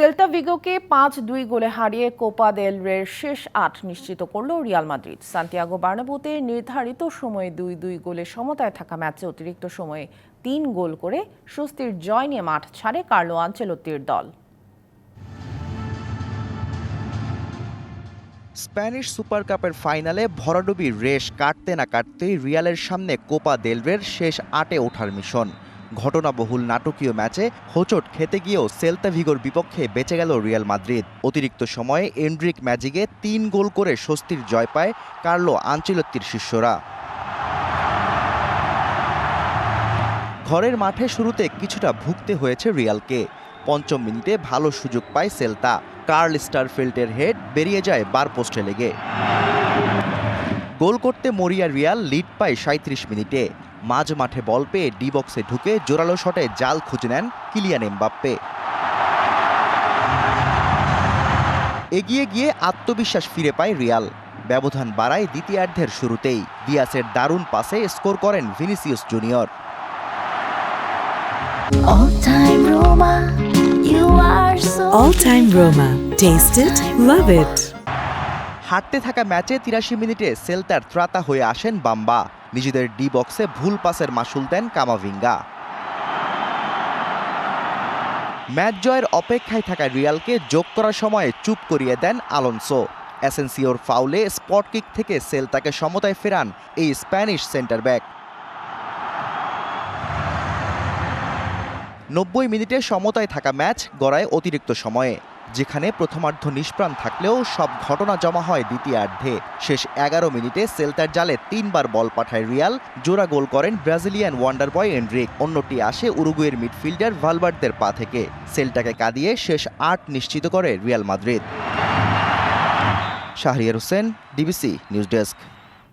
Celta ভিগোকে পাঁচ দুই গোলে হারিয়ে কোপা দেল রের শেষ আট নিশ্চিত করল রিয়াল মাদ্রিদ। সান্তিয়াগো বার্নাবুতে নির্ধারিত সময়ে দুই দুই গোলে সমতায় থাকা ম্যাচে অতিরিক্ত সময়ে তিন গোল করে স্বস্তির জয় নিয়ে মাঠ ছাড়ে কার্লো আঞ্চেলত্তির দল। স্প্যানিশ সুপার কাপের ফাইনালে ভরাডুবি রেশ কাটতে না কাটতেই রিয়ালের সামনে কোপা দেলরের শেষ আটে ওঠার মিশন। ঘটনাবহুল নাটকীয় ম্যাচে হোঁচট খেতে গিয়েও সেলতা ভিগোর বিপক্ষে বেঁচে গেল রিয়াল মাদ্রিদ। অতিরিক্ত সময়ে এন্ড্রিক ম্যাজিকে তিন গোল করে স্বস্তির জয় পায় কার্লো আঞ্চলত্তির শিষ্যরা। ঘরের মাঠে শুরুতে কিছুটা ভুগতে হয়েছে রিয়ালকে। পঞ্চম মিনিটে ভালো সুযোগ পায় সেলতা কার্ল স্টারফিল্ডের হেড বেরিয়ে যায় বার পোস্টে লেগে। গোল করতে মরিয়া রিয়াল লিড পায় সাঁত্রিশ মিনিটে। মাঝ মাঠে বল পেয়ে ডি বক্সে ঢুকে জোরালো শটে জাল খুঁজে নেন কিলিয়ান এমবাপ্পে এগিয়ে গিয়ে আত্মবিশ্বাস ফিরে পায় রিয়াল ব্যবধান বাড়ায় দ্বিতীয়ার্ধের শুরুতেই দিয়াসের দারুণ পাসে স্কোর করেন Vinicius Junior All time Roma, you are so All time Roma. Taste it, love it. হাঁটতে থাকা ম্যাচে তিরাশি মিনিটে সেলতার ত্রাতা হয়ে আসেন বাম্বা নিজেদের ডি বক্সে ভুল পাসের মাসুল দেন কামাভিঙ্গা। ম্যাচ জয়ের অপেক্ষায় থাকা রিয়ালকে যোগ করার সময়ে চুপ করিয়ে দেন আলোনসো। অ্যাসেন্সিওর ফাউলে স্পট কিক থেকে সেলতাকে সমতায় ফেরান এই স্প্যানিশ সেন্টার ব্যাক। নব্বই মিনিটে সমতায় থাকা ম্যাচ গড়ায় অতিরিক্ত সময়ে। যেখানে প্রথমার্ধ নিষ্প্রাণ থাকলেও সব ঘটনা জমা হয় দ্বিতীয়ার্ধে। শেষ এগারো মিনিটে সেল্টার জালে তিনবার বল পাঠায় রিয়াল, জোড়া গোল করেন ব্রাজিলিয়ান ওয়ান্ডার বয় এন্ড্রিক অন্যটি আসে উরুগুয়ের মিডফিল্ডার ভালবার্দের পা থেকে। সেলটাকে কাঁদিয়ে শেষ আট নিশ্চিত করে Real Madrid. Shahriar Hossain, DBC news desk.